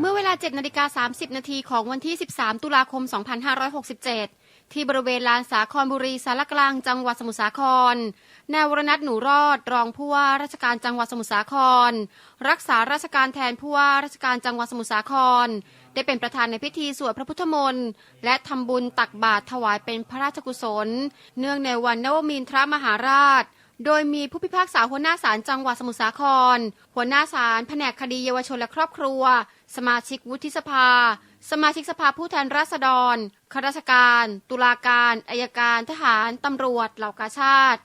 เมื่อเวลา 7นาฬิกา30 นาทีของวันที่ 13 ตุลาคม 2567 ที่บริเวณลานสาครบุรีสารกลางจังหวัดสมุทรสาครนายวรนัทหนูรอด รองผู้ว่าราชการจังหวัดสมุทรสาคร รักษาราชการแทนผู้ว่าราชการจังหวัดสมุทรสาคร ได้เป็นประธานในพิธีสวดพระพุทธมนต์และทำบุญตักบาตรถวายเป็นพระราชกุศล เนื่องในวันนวมินทรมหาราช โดยมีผู้พิพากษาหัวหน้าศาลจังหวัดสมุทรสาคร หัวหน้าศาลแผนกคดีเยาวชนและครอบครัว สมาชิกวุฒิสภา สมาชิกสภาผู้แทนราษฎรข้าราชการ ตุลาการอายการ ทหาร ตำรวจ เหล่ากาชาติ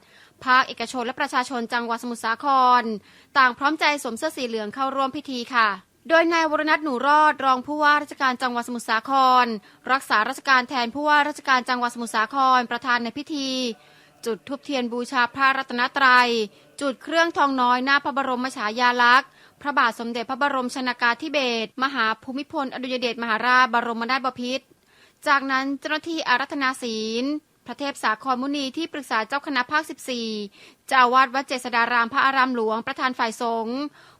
ภาคเอกชนและประชาชนจังหวัดสมุทรสาคร ต่างพร้อมใจสวมเสื้อสีเหลืองเข้าร่วมพิธีค่ะ โดยนายวรนัทหนูรอดรองผู้ว่าราชการจังหวัดสมุทรสาคร รักษาราชการแทนผู้ว่าราชการจังหวัดสมุทรสาครประธานในพิธี จุดทุบเทียนบูชาพระรัตนตรัย จุดเครื่องทองน้อยหน้าพระบรมฉายาลักษณ์ พระบาทสมเด็จพระบรมชนากาธิเบศรมหาภูมิพลอดุลยเดชมหาราชบรมนาถบพิตรจากนั้นเจ้าหน้าที่อารัธนาศีล พระเทพสาครมุนีที่ปรึกษาเจ้าคณะภาค 14 เจ้าวาดวัดเจษฎารามพระอารามหลวงประธานฝ่ายสงฆ์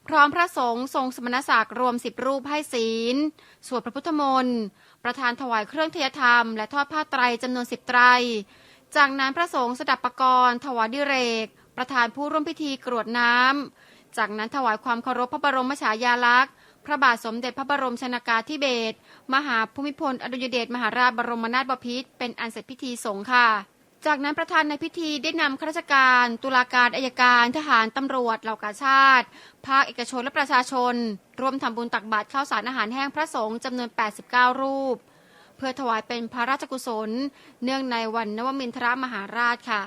พร้อมพระสงฆ์ทรงสมณศักดิ์รวมสิบรูปให้ศีล สวดพระพุทธมนต์ ประธานถวายเครื่องเทยธรรม และทอดผ้าไตรจำนวนสิบไตร จากนั้นพระสงฆ์สดับประกรณ์ถวายดิเรก ประธานผู้ร่วมพิธีกรวดน้ำ จากนั้นถวายความเคารพพระบรมฉายาลักษณ์ พระบาทสมเด็จพระบรมชนากาธิเบศรมหาภูมิพลอดุลยเดชมหาราชบรมนาถบพิตรเป็นอันเสร็จพิธีสงฆ์ค่ะ จากนั้นประธานในพิธีได้นำข้าราชการ ตุลาการอายการ ทหารตำรวจเหล่ากาชาติ ภาคเอกชนและประชาชน ร่วมทำบุญตักบาตรข้าวสารอาหารแห้งพระสงฆ์จำนวน 89 รูป เพื่อถวายเป็นพระราชกุศล เนื่องในวันนวมินทรมหาราชค่ะ